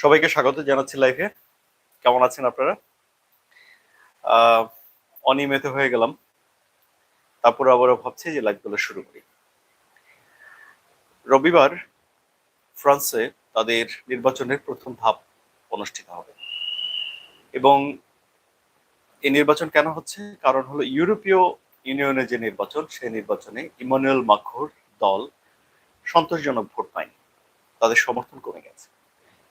সবাইকে স্বাগত জানাচ্ছি লাইভে কেমন আছেন আপনারা? অনিয়মিত হয়ে গেলাম। তারপর আবারও ভাবছি যে লাইভগুলো শুরু করি। রবিবার ফ্রান্সে তাদের নির্বাচনের প্রথম ধাপ অনুষ্ঠিত হবে। এবং এই নির্বাচন কেন হচ্ছে? কারণ হলো ইউরোপীয় ইউনিয়নের যে নির্বাচন, সেই নির্বাচনে ইমানুয়েল মাখোর দল সন্তোষজনক ভোট পায়নি। তাদের সমর্থন কমে গেছে।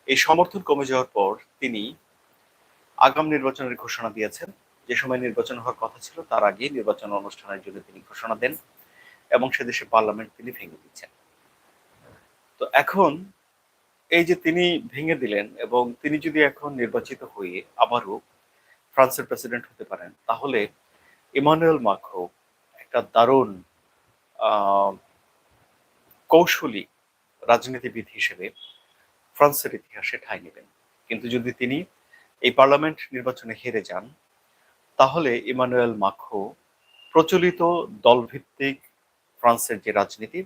এই সমর্থন কমে যাওয়ার পর তিনি আগাম নির্বাচনের ঘোষণা দিয়েছেন। যে সময় নির্বাচন হওয়ার কথা ছিল, তার আগে নির্বাচন অনুষ্ঠানের জন্য তিনি ঘোষণা দেন এবং সে দেশে পার্লামেন্ট তিনি ভেঙে দিচ্ছেন। তো এখন এই যে তিনি ভেঙে দিলেন এবং তিনি যদি এখন নির্বাচিত হয়ে আবারও ফ্রান্সের প্রেসিডেন্ট হতে পারেন, তাহলে ইমানুয়েল মাখো একটা দারুণ কৌশলী রাজনীতিবিদ হিসেবে ফ্রান্সের ইতিহাসে ঠাঁই নেবেন। কিন্তু যদি তিনি এই পার্লামেন্ট নির্বাচনে হেরে যান, তাহলে ইমানুয়েল মাখো প্রচলিত দলভিত্তিক ফ্রান্সের যে রাজনীতি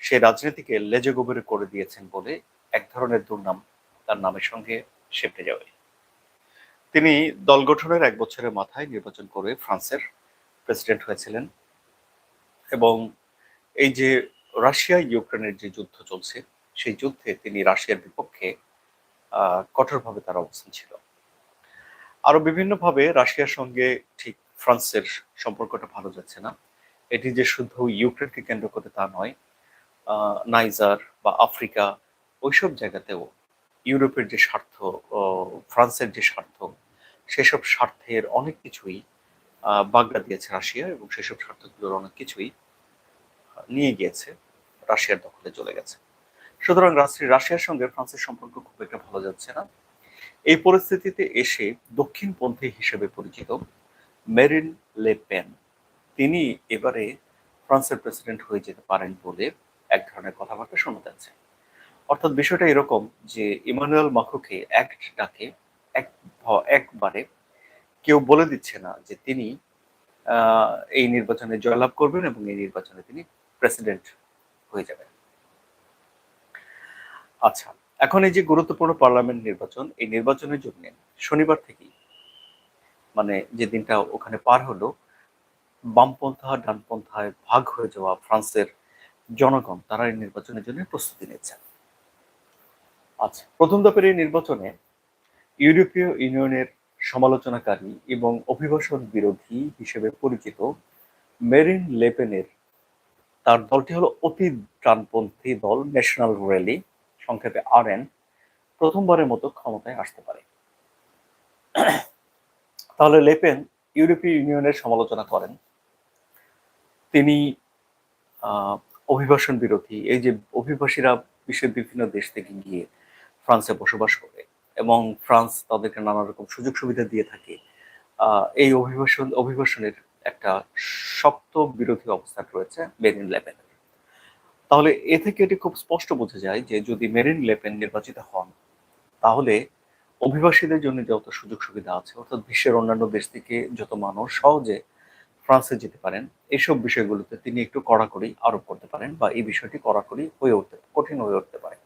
সেই রাজনীতিকে লেজে গোবরে করে দিয়েছেন বলে এক ধরনের দুর্নাম তার নামের সঙ্গে সেপে যাবে। তিনি দল গঠনের এক বছরের মাথায় নির্বাচন করে ফ্রান্সের প্রেসিডেন্ট হয়েছিলেন এবং এই যে রাশিয়া ইউক্রেনের যে যুদ্ধ চলছে সেই যুদ্ধে তিনি রাশিয়ার বিপক্ষে কঠোরভাবে তার অবস্থান ছিল। আরও বিভিন্নভাবে রাশিয়ার সঙ্গে ঠিক ফ্রান্সের সম্পর্কটা ভালো যাচ্ছে না। এটি যে শুধু ইউক্রেনকে কেন্দ্র করে তা নয় নাইজার বা আফ্রিকা ওইসব জায়গাতেও ইউরোপের যে স্বার্থ ফ্রান্সের যে স্বার্থ, সেসব স্বার্থের অনেক কিছুই বাগড়া দিয়েছে রাশিয়া এবং সেসব স্বার্থগুলোর অনেক কিছুই নিয়ে গিয়েছে, রাশিয়ার দখলে চলে গেছে। সুতরাং রাশি- রাশিয়ার সঙ্গে ফ্রান্সের সম্পর্ক খুব একটা ভালো যাচ্ছে না। এই পরিস্থিতিতে এসে দক্ষিণপন্থী হিসেবে পরিচিত মেরিন লে পেন, তিনি এবারে ফ্রান্সের প্রেসিডেন্ট হয়ে যেতে পারেন বলে এক ধরনের কথাবার্তা শোনা যাচ্ছে। অর্থাৎ বিষয়টা এরকম যে ইমানুয়েল মাখোকে এক ডাকে, এক একবারে কেউ বলে দিচ্ছে না যে তিনি এই নির্বাচনে জয়লাভ করবেন এবং এই নির্বাচনে তিনি প্রেসিডেন্ট হয়ে যাবেন। আচ্ছা এখন এই যে গুরুত্বপূর্ণ পার্লামেন্ট নির্বাচন, এই নির্বাচনের জন্য শনিবার থেকেই মানে যে দিনটা ওখানে পার হলো, বামপন্থা, ডানপন্থায় ভাগ হয়ে যাওয়া ফ্রান্সের জনগণ, তারা এই নির্বাচনের জন্য প্রস্তুতি নিচ্ছেন। আচ্ছা প্রথম ধাপের এই নির্বাচনে ইউরোপীয় ইউনিয়নের সমালোচনাকারী এবং অভিবাসন বিরোধী হিসেবে পরিচিত মেরিন লেপেনের, তার দলটি হলো অতি ডানপন্থী দল, ন্যাশনাল র্যালি। সংক্ষেপে আরএন প্রথমবারের মতো ক্ষমতায় আসতে পারে। তাহলে লেপেন ইউরোপীয় ইউনিয়নের সমালোচনা করেন। তিনি অভিবাসন বিরোধী, এই যে অভিবাসীরা বিশ্বের বিভিন্ন দেশ থেকে গিয়ে ফ্রান্সে বসবাস করে এবং ফ্রান্স তাদেরকে নানা রকম সুযোগ সুবিধা দিয়ে থাকে এই অভিবাসন, অভিবাসনের একটা শক্ত বিরোধী অবস্থান রয়েছে মেরিন লেপেনের। তাহলে এ থেকে এটি খুব স্পষ্ট বোঝা যায় যে যদি মেরিন লেপেন নির্বাচিত হন, তাহলে অভিবাসীদের জন্য যত সুযোগ সুবিধা আছে, অর্থাৎ বিশ্বের অন্যান্য দেশ থেকে যত মানুষ সহজে ফ্রান্সে যেতে পারেন এইসব বিষয়গুলোতে তিনি একটু কড়াকড়ি আরোপ করতে পারেন বা এই বিষয়টি কড়াকড়ি হয়ে উঠতে, কঠিন হয়ে উঠতে পারে।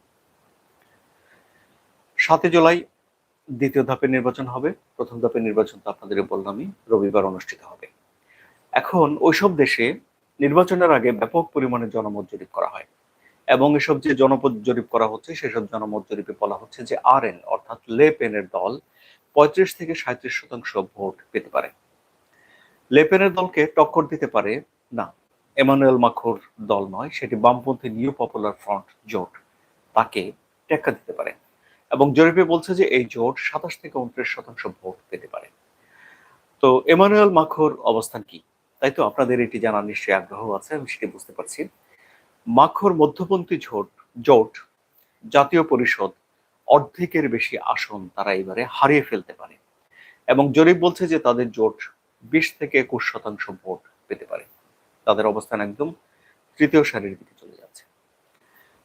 সাতই জুলাই দ্বিতীয় ধাপের নির্বাচন হবে। প্রথম ধাপের নির্বাচন তো আপনাদের বললামই, রবিবার অনুষ্ঠিত হবে। এখন ওইসব দেশে নির্বাচনের আগে ব্যাপক পরিমাণে জনমত জরিপ করা হয়। এবং এসব যে জনপদ জরিপ করা হচ্ছে, সেসব জনমত জরিপে বলা হচ্ছে যে আর এন অর্থাৎ লে পেনের দল, পঁয়ত্রিশ থেকে সাঁত্রিশ শতাংশ ভোট পেতে পারে। লে পেনের দলকে টক্কর দিতে পারে না। এমানুয়েল মাখোর দল নয়, সেটি বামপন্থী নিউ পপুলার ফ্রন্ট জোট তাকে টেক্কা দিতে পারে। এবং জরিপে বলছে যে এই জোট সাতাশ থেকে উনত্রিশ শতাংশ ভোট পেতে পারে। তো এমানুয়েল মাখোর অবস্থান কি? তাই তো আপনাদের এটি জানার নিশ্চয়ই আগ্রহ আছে, আমি সেটি বুঝতে পারছি। মাখোর মধ্যপন্থী জোট জোট, জাতীয় পরিষদ অর্ধেকের বেশি আসন তারা এবারে হারিয়ে ফেলতে পারে এবং জরিপ বলছে যে তাদের জোট বিশ থেকে একুশ শতাংশ ভোট পেতে পারে। তাদের অবস্থান একদম তৃতীয় সারির দিকে চলে যাচ্ছে।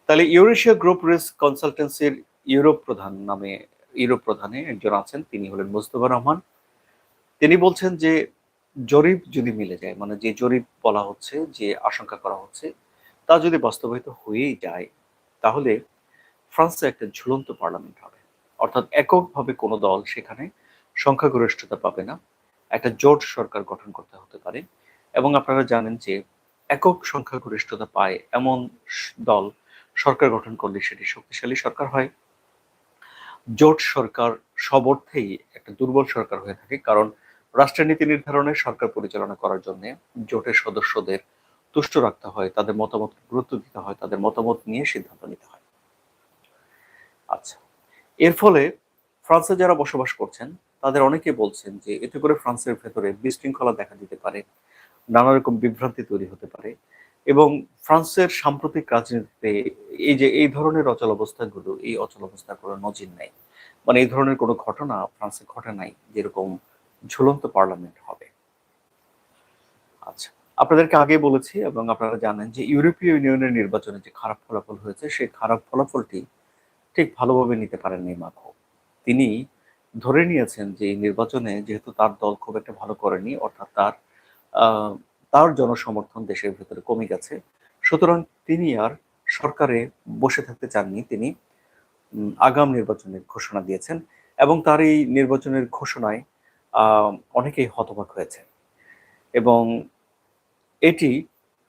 তাহলে ইউরেশিয়া গ্রুপ রিস্ক কনসালটেন্সির ইউরোপ প্রধান নামে, ইউরোপ প্রধানে একজন আছেন, তিনি হলেন মুস্তফা রহমান। তিনি বলছেন যে জরিপ যদি মিলে যায় মানে যে জরিপ বলা হচ্ছে, যে আশঙ্কা করা হচ্ছে, তা যদি বাস্তবায়িত হয়েই যায়, তাহলে ফ্রান্সে একটা ঝুলন্ত পার্লামেন্ট হবে। অর্থাৎ এককভাবে কোনো দল সেখানে সংখ্যাগরিষ্ঠতা পাবে না। একটা জোট সরকার গঠন করতে হতে পারে। এবং আপনারা জানেন যে একক সংখ্যাগরিষ্ঠতা পায় এমন দল সরকার গঠন করলে সেটি শক্তিশালী সরকার হয়। জোট সরকার সব অর্থেই একটা দুর্বল সরকার হয়ে থাকে। কারণ রাষ্ট্রের নীতি নির্ধারণে সরকার পরিচালনা করার জন্য জোটের সদস্যদের তুষ্ট রাখতে হয়, তাদের মতামত, গুরুত্ব দিতে হয়, তাদের মতামত নিয়ে সিদ্ধান্ত নিতে হয়। আচ্ছা এর ফলে ফ্রান্সে যারা বসবাস করছেন, তাদের অনেকে বলছেন যে এতে করে ফ্রান্সের ভেতরে বিশৃঙ্খলা দেখা দিতে পারে, নানা রকম বিভ্রান্তি তৈরি হতে পারে এবং ফ্রান্সের সাম্প্রতিক রাজনীতিতে এই যে এই ধরনের অচল অবস্থাগুলো, এই অচল অবস্থার কোনো নজির নেই মানে এই ধরনের কোনো ঘটনা ফ্রান্সে ঘটে নাই, যেরকম ঝুলন্ত পার্লামেন্ট হবে। আচ্ছা আপনাদেরকে আগে বলেছি এবং আপনারা জানেন যে ইউরোপীয় ইউনিয়নের নির্বাচনে যে খারাপ ফলাফল হয়েছে, সেই খারাপ ফলাফলটি ঠিক ভালোভাবে নিতে পারেননি মাখো। তিনি ধরে নিয়েছেন যে এই নির্বাচনে যেহেতু তার দল খুব একটা ভালো করেনি, অর্থাৎ তার তার জনসমর্থন দেশের ভেতরে কমে গেছে। সুতরাং তিনি আর সরকারে বসে থাকতে চাননি। তিনি আগাম নির্বাচনের ঘোষণা দিয়েছেন এবং তার এই নির্বাচনের ঘোষণায় অনেকেই হতবাক হয়েছে। এবং এটি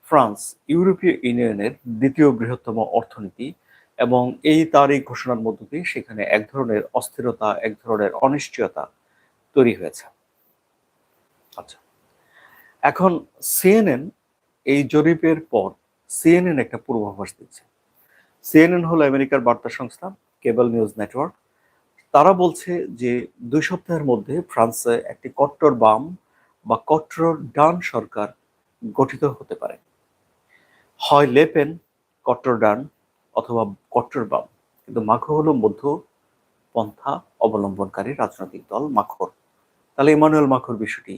ফ্রান্স ইউরোপীয় ইউনিয়নের দ্বিতীয় বৃহত্তম অর্থনীতি এবং এই তার এই ঘোষণার মধ্য দিয়ে সেখানে এক ধরনের অস্থিরতা, এক ধরনের অনিশ্চয়তা তৈরি হয়েছে। আচ্ছা এখন সিএনএন এই জরিপের পর সিএনএন একটা পূর্বাভাস দিচ্ছে। সিএনএন হলো আমেরিকার বার্তা সংস্থা, কেবল নিউজ নেটওয়ার্ক। তারা বলছে যে দুই সপ্তাহের মধ্যে ফ্রান্সে একটি কট্টর বাম বা কট্টর ডান সরকার গঠিত হতে পারে। হয় লেপেন কট্টর ডান অথবা কট্টর বাম। কিন্তু মাখো হলো মধ্য পন্থা অবলম্বনকারী রাজনৈতিক দল মাখর তাহলে ইমানুয়েল মাখর বিষয়টি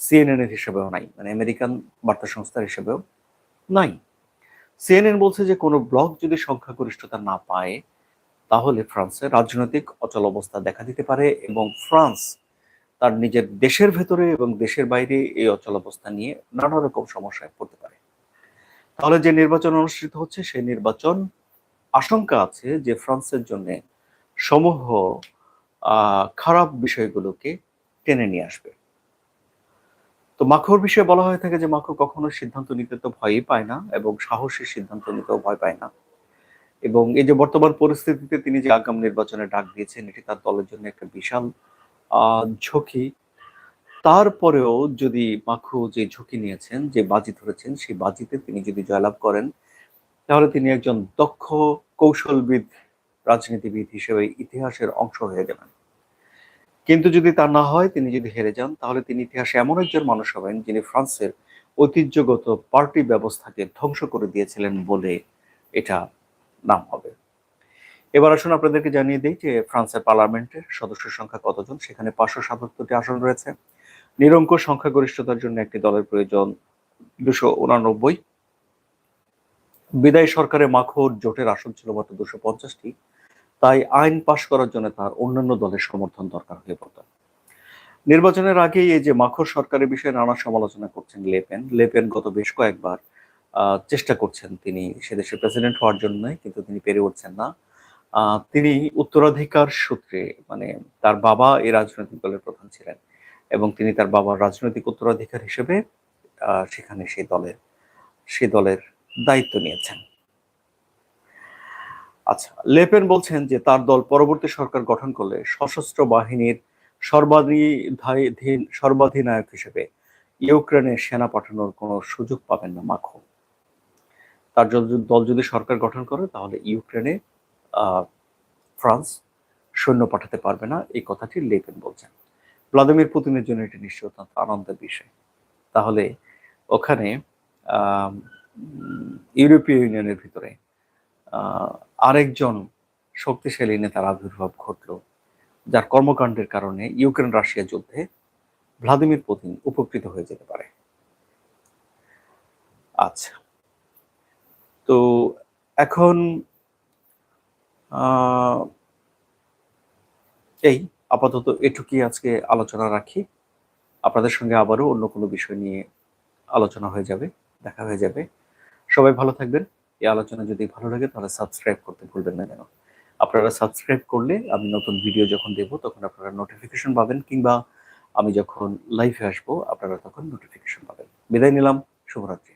সিএনএন এর হিসেবেও নাই মানে আমেরিকান বার্তা সংস্থার হিসেবেও নাই। সিএনএন বলছে যে কোনো ব্লক যদি সংখ্যাগরিষ্ঠতা না পায় তাহলে ফ্রান্সে রাজনৈতিক অচল অবস্থা দেখা দিতে পারে এবং ফ্রান্স তার নিজের দেশের ভেতরে এবং দেশের বাইরে এই অচল অবস্থা নিয়ে নানা রকম সমস্যায় পড়তে পারে। তাহলে যে নির্বাচন অনুষ্ঠিত হচ্ছে, সেই নির্বাচন আশঙ্কা আছে যে ফ্রান্সের জন্য সমূহ খারাপ বিষয়গুলোকে টেনে নিয়ে আসবে। তো মাখোর বিষয়ে বলা হয়ে থাকে যে মাখো কখনো সিদ্ধান্ত নিতে তো ভয়ই পায় না এবং সাহসী সিদ্ধান্ত নিতেও ভয় পায় না। এবং এই যে বর্তমান পরিস্থিতিতে তিনি যে আগাম নির্বাচনে ডাক দিয়েছেন, এটি তার দলের জন্য একটা বিশাল ঝুঁকি। তারপরেও যদি মাখু যে ঝুঁকি নিয়েছেন, যে বাজি ধরেছেন, সেই বাজিতে তিনি যদি জয়লাভ করেন, তাহলে তিনি একজন দক্ষ, কৌশলবিদ, রাজনীতিবিদ হিসেবে ইতিহাসের অংশ হয়ে গেলেন। কিন্তু যদি তা না হয়, তিনি যদি হেরে যান, তাহলে তিনি ইতিহাসে এমন একজন মানুষ হবেন, যিনি ফ্রান্সের ঐতিহ্যগত পার্টি ব্যবস্থাকে ধ্বংস করে দিয়েছিলেন বলে এটা নাম হবে। এবার আসুন আপনাদেরকে জানিয়ে দিই যে ফ্রান্সের পার্লামেন্টের সদস্য সংখ্যা কতজন? সেখানে পাঁচশো সাতাত্তরটি আসন রয়েছে। নিরঙ্কুশ সংখ্যাগরিষ্ঠতার জন্য একটি দলের প্রয়োজন দুশো উনানব্বই। বিদায় সরকারে মাখোর জোটের আসন ছিল মাত্র দুশো পঞ্চাশটি। তাই আইন পাশ করার জন্য তার অন্যান্য দলের সমর্থন দরকার হয়ে পড়ত। নির্বাচনের আগেই এই যে মাখর সরকারের বিষয়ে নানা সমালোচনা করছেন লেপেন। লেপেন গত বেশ কয়েকবার চেষ্টা করছেন তিনি সে দেশের প্রেসিডেন্ট হওয়ার জন্য কিন্তু তিনি পেরে উঠছেন না। তিনি উত্তরাধিকার সূত্রে মানে তার বাবা এই রাজনৈতিক দলের প্রধান ছিলেন এবং তিনি তার বাবার রাজনৈতিক উত্তরাধিকার হিসেবে সেখানে সেই দলের সেই দলের দায়িত্ব নিয়েছেন। আচ্ছা লেপেন বলছেন যে তার দল পরবর্তী সরকার গঠন করলে সশস্ত্র বাহিনীর সর্বাধিনায়ক হিসেবে ইউক্রেনে সেনা পাঠানোর কোনো সুযোগ পাবেন না মাখো। তার দল যদি সরকার গঠন করে, তাহলে ইউক্রেনে ফ্রান্স সৈন্য পাঠাতে পারবে না। এই কথাটি লেপেন বলছেন। ভ্লাদিমির পুতিনের জন্য এটি নিশ্চয় অত্যন্ত আনন্দের বিষয়। তাহলে ওখানে ইউরোপীয় ইউনিয়নের ভিতরে আরেকজন শক্তিশালী নেতার আবির্ভাব ঘটল, যার কর্মকাণ্ডের কারণে ইউক্রেন রাশিয়া যুদ্ধে ভ্লাদিমির পুতিন উপকৃত হয়ে যেতে পারে। আচ্ছা। তো এখন এই আপাতত এটুকুই আজকে আলোচনা রাখি। আপনাদের সঙ্গে আবারও অন্য কোনো বিষয় নিয়ে আলোচনা হয়ে যাবে, দেখা হয়ে যাবে। সবাই ভালো থাকবেন। এই আলোচনা যদি ভালো লাগে তাহলে সাবস্ক্রাইব করতে ভুলবেন না যেন আপনারা সাবস্ক্রাইব করলে আমি নতুন ভিডিও যখন দেব তখন আপনারা নোটিফিকেশন পাবেন কিংবা আমি যখন লাইভে আসব আপনারা তখন নোটিফিকেশন পাবেন। বিদায় নিলাম, শুভরাত্রি।